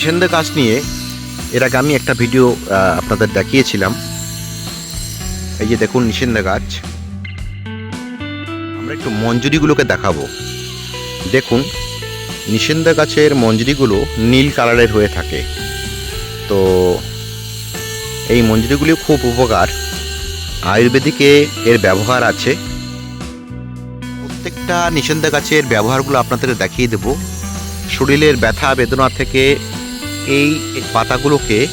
নিষেন্ধ গাছ নিয়ে এর আগে আমি একটা ভিডিও আপনাদের দেখিয়েছিলাম। এই যে দেখুন নিষেন্ধ গাছ আমরা একটু মঞ্জুরিগুলোকে দেখাবো। দেখুন নিষেন্ধ গাছের মঞ্জুরিগুলো নীল কালারের হয়ে থাকে। তো এই মঞ্জুরিগুলি খুব উপকার। আয়ুর্বেদিকে এর ব্যবহার আছে। প্রত্যেকটা নিষেন্ধ গাছের ব্যবহারগুলো আপনাদের দেখিয়ে দেব। শরীরের ব্যথা, বেদনা থেকে এই পাতাগুলোকে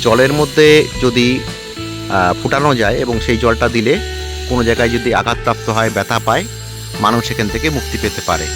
জলের মধ্যে যদি ফুটানো যায় এবং সেই জলটা দিলে কোনো জায়গায় যদি আঘাতপ্রাপ্ত হয়, ব্যথা পায়, মানুষ সেখান থেকে মুক্তি পেতে পারে।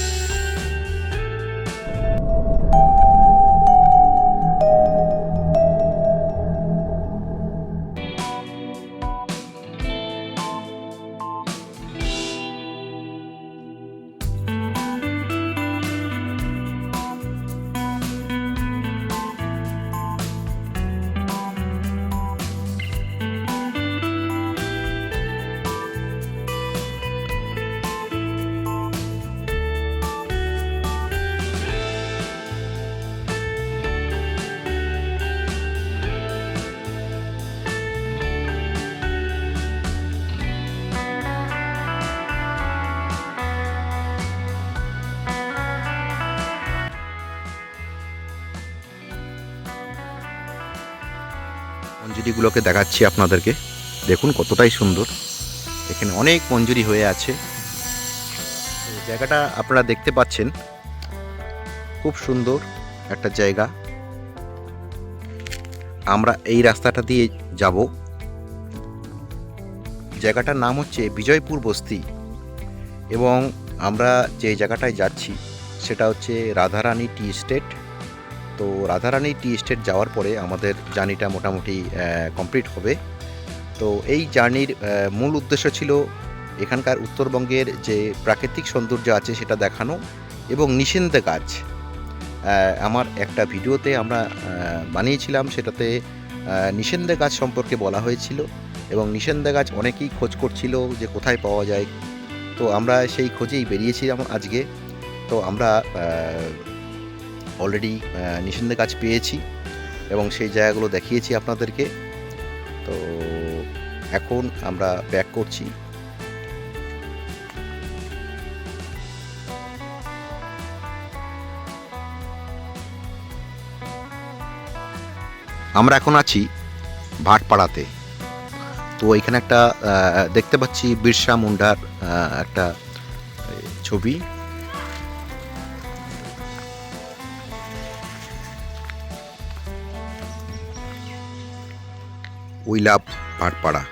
মঞ্জুরিগুলোকে দেখাচ্ছি আপনাদেরকে। দেখুন কতটাই সুন্দর। এখানে অনেক মঞ্জুরি হয়ে আছে। জায়গাটা আপনারা দেখতে পাচ্ছেন। খুব সুন্দর একটা জায়গা। আমরা এই রাস্তাটা দিয়ে যাব। জায়গাটার নাম হচ্ছে বিজয়পুর বস্তি। এবং আমরা যে জায়গাটায় যাচ্ছি, সেটা হচ্ছে রাধারানী টি এস্টেট তো রাধারানী টি এস্টেট যাওয়ার পরে আমাদের জার্নিটা মোটামুটি কমপ্লিট হবে। তো এই জার্নির মূল উদ্দেশ্য ছিল এখানকার উত্তরবঙ্গের যে প্রাকৃতিক সৌন্দর্য আছে সেটা দেখানো এবং নিষেধ গাছ আমার একটা ভিডিওতে আমরা বানিয়েছিলাম সেটাতে নিষেধ গাছ সম্পর্কে বলা হয়েছিল এবং নিষেধ গাছ অনেকেই খোঁজ করছিল যে কোথায় পাওয়া যায়। তো আমরা সেই খোঁজেই বেরিয়েছিলাম আজকে। তো আমরা অলরেডি নিষেধ কাজ পেয়েছি এবং সেই জায়গাগুলো দেখিয়েছি আপনাদেরকে। তো এখন আমরা ব্যাক করছি। আমরা এখন আছি ভাটপাড়াতে। তো এখানে একটা দেখতে পাচ্ছি বিরসা মুন্ডার একটা ছবি। উই লাভ ভাটপাড়া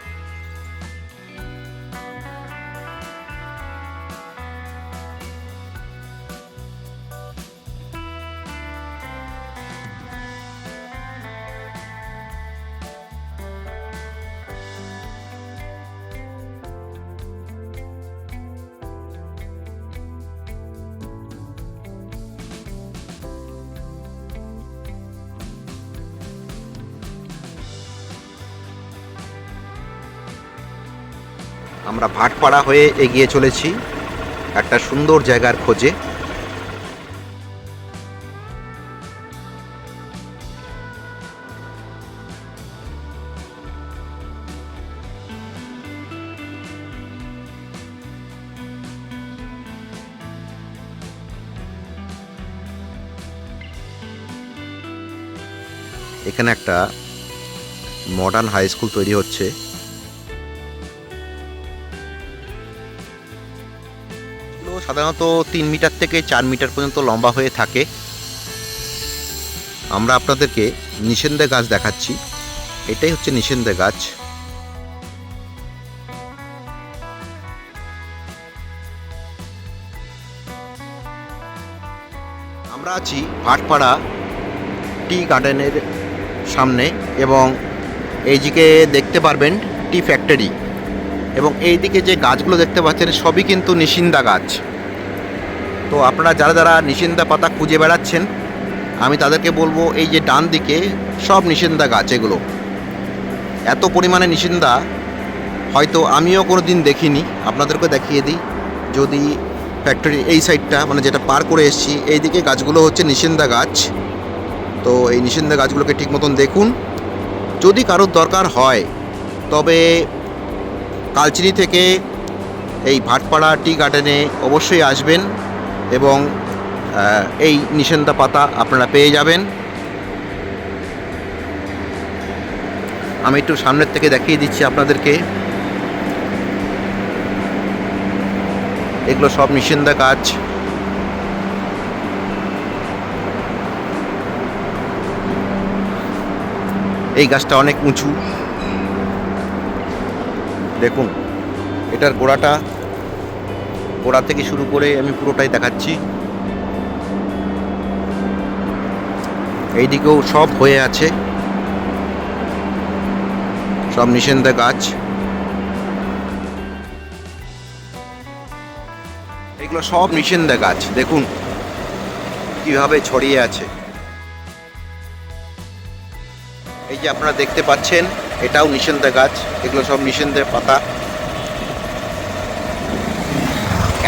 আমরা ভাটপাড়া হয়ে এগিয়ে চলেছি একটা সুন্দর জায়গার খোঁজে। এখানে একটা মডার্ন হাই স্কুল তৈরি হচ্ছে। সাধারণত তিন মিটার থেকে চার মিটার পর্যন্ত লম্বা হয়ে থাকে। আমরা আপনাদেরকে নিষেন্ধে গাছ দেখাচ্ছি। এটাই হচ্ছে নিষেন্ধে গাছ। আমরা আছি ভাটপাড়া টি গার্ডেনের সামনে এবং এইদিকে দেখতে পারবেন টি ফ্যাক্টরি। এবং এই দিকে যে গাছগুলো দেখতে পাচ্ছেন, সবই কিন্তু নিশিন্দা গাছ। তো আপনারা যারা যারা নিশিন্দা পাতা খুঁজে বেড়াচ্ছেন, আমি তাদেরকে বলব এই যে ডান দিকে সব নিশিন্দা গাছ এগুলো। এত পরিমাণে নিশিন্দা হয়তো আমিও কোনো দিন দেখিনি, আপনাদেরকে দেখিয়ে দিই। যদি ফ্যাক্টরি এই সাইডটা মানে যেটা পার করে এসেছি এই দিকে গাছগুলো হচ্ছে নিশিন্দা গাছ। তো এই নিষিদ্ধ গাছগুলোকে ঠিক মতন দেখুন। যদি কারোর দরকার হয়, তবে কালচিনি থেকে এই ভাটপাড়া টি গার্ডেনে অবশ্যই আসবেন। এবং এই নিষেন্দা পাতা আপনারা পেয়ে যাবেন। আমি একটু সামনের থেকে দেখিয়ে দিচ্ছি আপনাদেরকে। এগুলো সব নিষেন্দা গাছ। এই গাছটা অনেক উঁচু। দেখুন, এটার গোড়াটা গোড়া থেকে শুরু করে আমি পুরোটাই দেখাচ্ছি। এইদিকেও সব হয়ে আছে। সব নিষেন্দা গাছ। এগুলো সব নিষেন্দা গাছ, দেখুন কীভাবে ছড়িয়ে আছে। এই যে আপনারা দেখতে পাচ্ছেন, এটাও নিষেন্দা গাছ, এগুলো সব নিষেন্দা পাতা।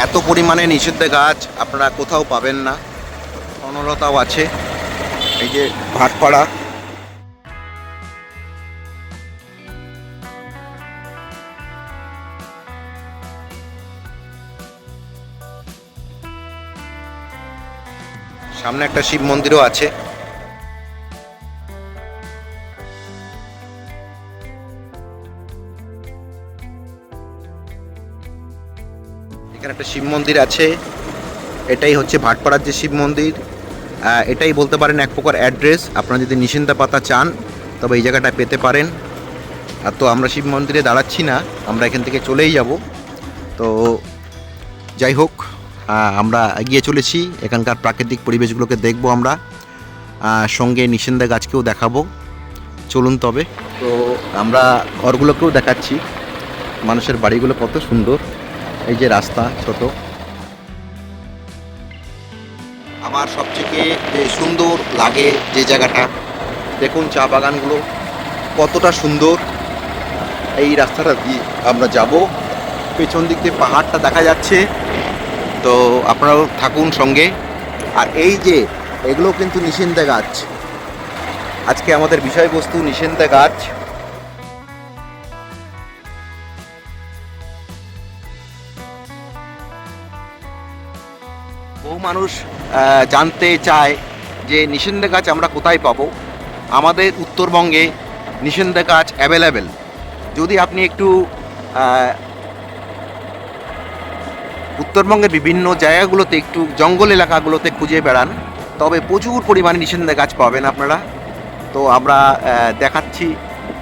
এত পরিমাণে নিষিদ্ধ গাছ আপনারা কোথাও পাবেন না। বনলতাও আছে। এই যে ভাটপাড়া। সামনে একটা শিব মন্দিরও আছে। শিব মন্দির আছে। এটাই হচ্ছে ভাটপাড়ার যে শিব মন্দির। এটাই বলতে পারেন এক প্রকার অ্যাড্রেস আপনারা যদি নিশ্চিন্তা পাতা চান, তবে এই জায়গাটা পেতে পারেন। আর তো আমরা শিব মন্দিরে দাঁড়াচ্ছি না, আমরা এখান থেকে চলেই যাব। তো যাই হোক আমরা এগিয়ে চলেছি। এখানকার প্রাকৃতিক পরিবেশগুলোকে দেখব আমরা। সঙ্গে নিষেন্দা গাছকেও দেখাবো। চলুন তবে। তো আমরা ঘরগুলোকেও দেখাচ্ছি। মানুষের বাড়িগুলো কত সুন্দর। এই যে রাস্তা ছোট। আমার সবথেকে যে সুন্দর লাগে যে জায়গাটা, দেখুন চা বাগানগুলো, কতটা সুন্দর। এই রাস্তাটা দিয়ে আমরা যাব। পেছন দিক দিয়ে পাহাড়টা দেখা যাচ্ছে। তো আপনারাও থাকুন সঙ্গে। আর এই যে, এগুলো কিন্তু নিষেন্দা গাছ। আজকে আমাদের বিষয়বস্তু নিষেন্দা গাছ। মানুষ জানতে চায় যে নিষেন্দা গাছ আমরা কোথায় পাবো। আমাদের উত্তরবঙ্গে নিষেন্দা গাছ অ্যাভেলেবেল যদি আপনি একটু উত্তরবঙ্গের বিভিন্ন জায়গাগুলোতে, একটু জঙ্গল এলাকাগুলোতে খুঁজে বেড়ান, তবে প্রচুর পরিমাণে নিষেন্দা গাছ পাবেন আপনারা। তো আমরা দেখাচ্ছি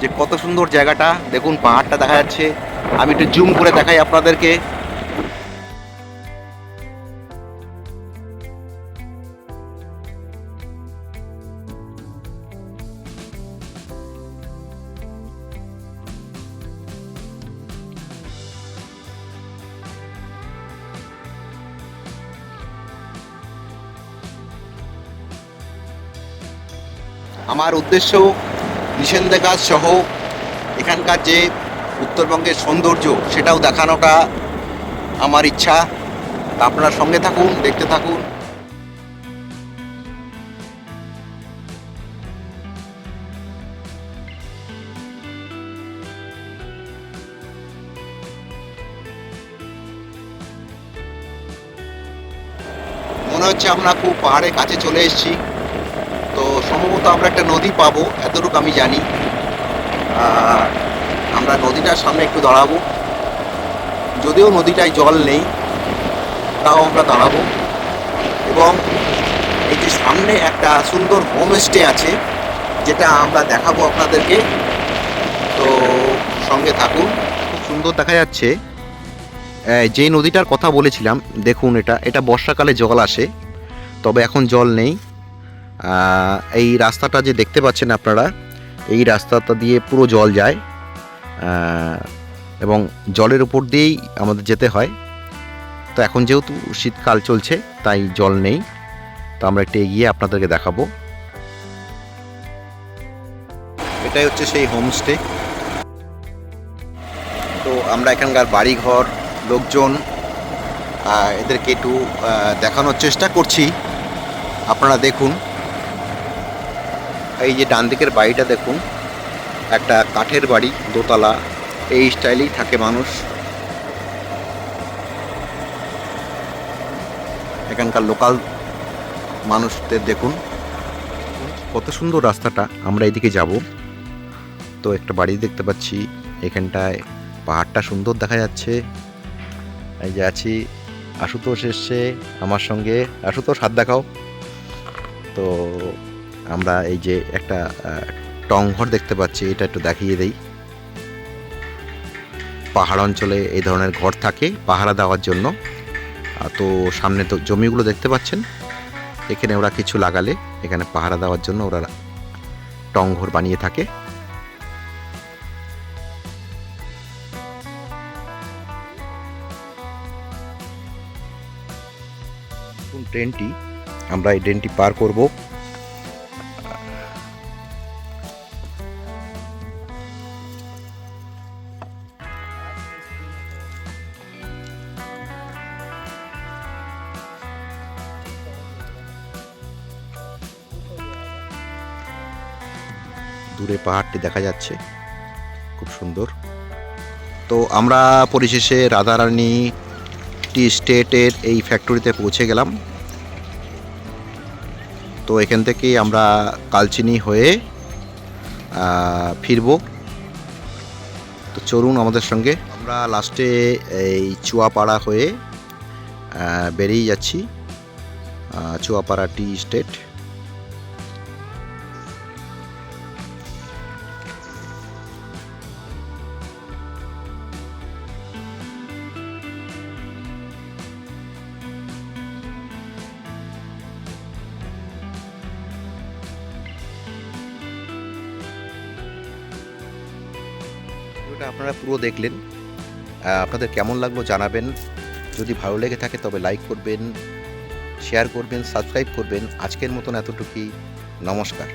যে কত সুন্দর জায়গাটা। দেখুন, পাহাড়টা দেখা যাচ্ছে। আমি একটু জুম করে দেখাই আপনাদেরকে। আমার উদ্দেশ্য গাছ সহ এখানকার যে উত্তরবঙ্গের সৌন্দর্য, সেটাও দেখানোটা আমার ইচ্ছা। আপনারা সঙ্গে থাকুন, দেখতে থাকুন। মনে হচ্ছে আমরা খুব পাহাড়ের কাছে চলে এসেছি। সম্ভবত আমরা একটা নদী পাবো, এতটুকু আমি জানি। আমরা নদীটার সামনে একটু দাঁড়াবো। যদিও নদীটায় জল নেই, তাও আমরা দাঁড়াবো। এবং এই যে সামনে একটা সুন্দর হোমস্টে আছে, যেটা আমরা দেখাবো আপনাদেরকে। তো সঙ্গে থাকুন। খুব সুন্দর দেখা যাচ্ছে। যে নদীটার কথা বলেছিলাম, দেখুন এটা এটা বর্ষাকালে জল আসে, তবে এখন জল নেই। এই রাস্তাটা যে দেখতে পাচ্ছেন আপনারা, এই রাস্তাটা দিয়ে পুরো জল যায় এবং জলের উপর দিয়েই আমাদের যেতে হয়। তো এখন যেহেতু শীতকাল চলছে, তাই জল নেই। তো আমরা একটু এগিয়ে আপনাদেরকে দেখাবো। এটাই হচ্ছে সেই হোমস্টে। তো আমরা এখানকার বাড়িঘর, লোকজন এদেরকে একটু দেখানোর চেষ্টা করছি। আপনারা দেখুন। এই যে ডান দিকের বাড়িটা দেখুন, একটা কাঠের বাড়ি, দোতলা, এই স্টাইলেই থাকে মানুষ। এখানকার লোকাল মানুষদের দেখুন, কত সুন্দর রাস্তাটা। আমরা এদিকে যাব। তো একটা বাড়ি দেখতে পাচ্ছি, এখানটায় পাহাড়টা সুন্দর দেখা যাচ্ছে। এই যে আছি, আশুতোষ এসছে আমার সঙ্গে। আশুতোষ, হাত দেখাও। তো আমরা এই যে একটা টং ঘর দেখতে পাচ্ছি, এটা একটু দেখিয়ে দেই। পাহাড় অঞ্চলে এই ধরনের ঘর থাকে পাহারা দেওয়ার জন্য। তো সামনে তো জমিগুলো দেখতে পাচ্ছেন। এখানে ওরা কিছু লাগালে এখানে পাহারা দেওয়ার জন্য ওরা টং ঘর বানিয়ে থাকে। ট্রেনটি? আমরা এই ট্রেনটি পার করব। দূরে পাহাড়টি দেখা যাচ্ছে। খুব সুন্দর। তো আমরা পরিশেষে রাধারানী টি স্টেটের এই ফ্যাক্টরিতে পৌঁছে গেলাম। তো এখান থেকে আমরা কালচিনি হয়ে ফিরবো। তো চলুন আমাদের সঙ্গে। আমরা লাস্টে এই চুয়াপাড়া হয়ে বেরিয়ে যাচ্ছি চুয়াপাড়া টি স্টেট। ভিডিওটা আপনারা পুরো দেখলেন। আপনাদের কেমন লাগল জানাবেন। যদি ভালো লেগে থাকে তবে লাইক করবেন শেয়ার করবেন সাবস্ক্রাইব করবেন। আজকের মতন এতটুকুই। নমস্কার।